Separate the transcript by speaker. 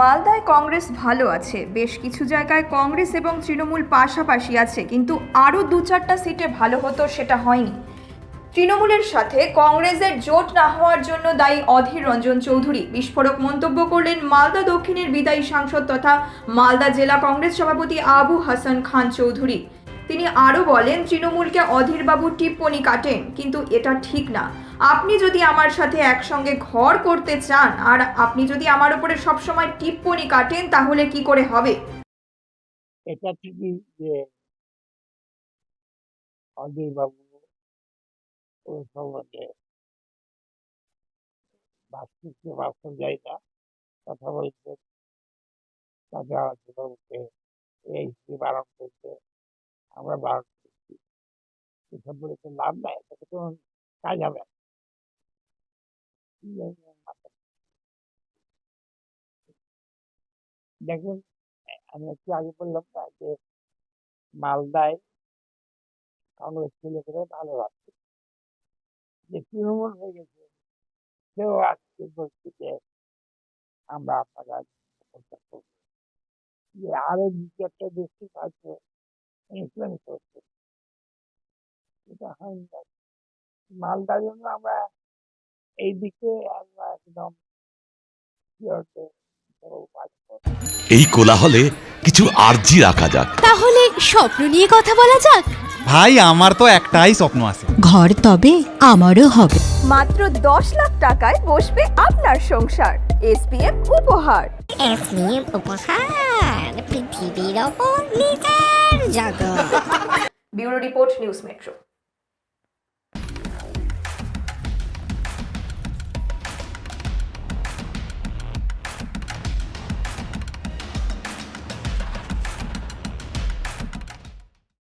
Speaker 1: মালদায় কংগ্রেস ভালো আছে। বেশ কিছু জায়গায় কংগ্রেস এবং তৃণমূল পাশাপাশি আছে, কিন্তু আরও দু চারটা সিটে ভালো হতো সেটা হয়নি। তৃণমূলের সাথে কংগ্রেসের জোট না হওয়ার জন্য দায়ী অধীর রঞ্জন চৌধুরী। বিস্ফোরক মন্তব্য করলেন মালদা দক্ষিণের বিদায়ী সাংসদ তথা মালদা জেলা কংগ্রেস সভাপতি আবু হাসান খান চৌধুরী। তিনি আরও বলেন, তৃণমূলকে অধীরবাবু টিপ্পনি কাটেন, কিন্তু এটা ঠিক না। আপনি যদি আমার সাথে একসঙ্গে ঘর করতে চান, আর আপনি যদি আমার উপরে সবসময় টিপ্পনি কাটেন, তাহলে কি করে হবে?
Speaker 2: এটা ঠিকই যে অজয় বাবু ও বাস্তব বাস্তব জায়গা কথা বলছে। তাতে অজয় বাবুকে এই বারণ করছে। আমরা করছি এসব বলে তো লাভ নাই তাতে কোনো কাজ হবে। দেখুন, আমি একটু আগে বললাম না যে মালদায় কংগ্রেস ছেলে করে ভালো লাগছে যে তৃণমূল হয়ে গেছে, সেও আজকে বলছে যে আমরা আপনার যে আরও দু চারটা দেশে হয়তো ইসলামিক করছে এটা হয়নি আর। মালদার জন্য আমরা এই দিকে আমরা একদম।
Speaker 3: এই কোলাহলে কিছু আর্জি রাখা যাক।
Speaker 4: তাহলে স্বপ্ন নিয়ে কথা বলা যাক।
Speaker 5: ভাই আমার তো একটাই স্বপ্ন আছে।
Speaker 4: ঘর তবে আমারও হবে।
Speaker 1: মাত্র দশ লাখ টাকায় বসবে আপনার সংসার। এসপিএম উপহার।
Speaker 6: এসপিএম উপহার পৃথিবীর ওপর নিজের। जाकर
Speaker 1: ब्यूरो रिपोर्ट न्यूज़ मेट्रो।